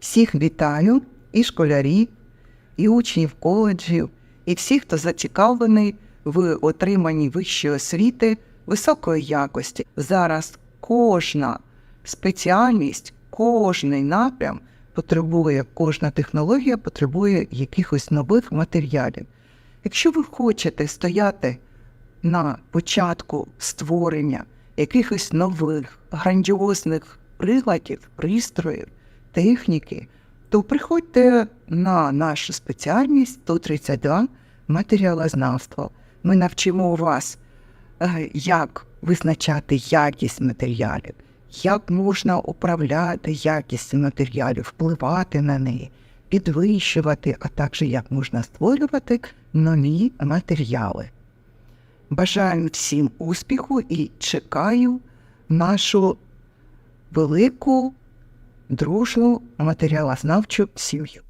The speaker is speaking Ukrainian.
Всіх вітаю, і школярів, і учнів коледжів, і всіх, хто зацікавлений в отриманні вищої освіти високої якості. Зараз кожна спеціальність, кожний напрям потребує, кожна технологія потребує якихось нових матеріалів. Якщо ви хочете стояти на початку створення якихось нових грандіозних приладів, пристроїв, техніки, то приходьте на нашу спеціальність 132 матеріалознавство. Ми навчимо вас, е, як визначати якість матеріалів, як можна управляти якістю матеріалів, впливати на неї, підвищувати, а також як можна створювати нові матеріали. Бажаю всім успіху і чекаю нашу велику дружну матеріалознавчу сім'ю.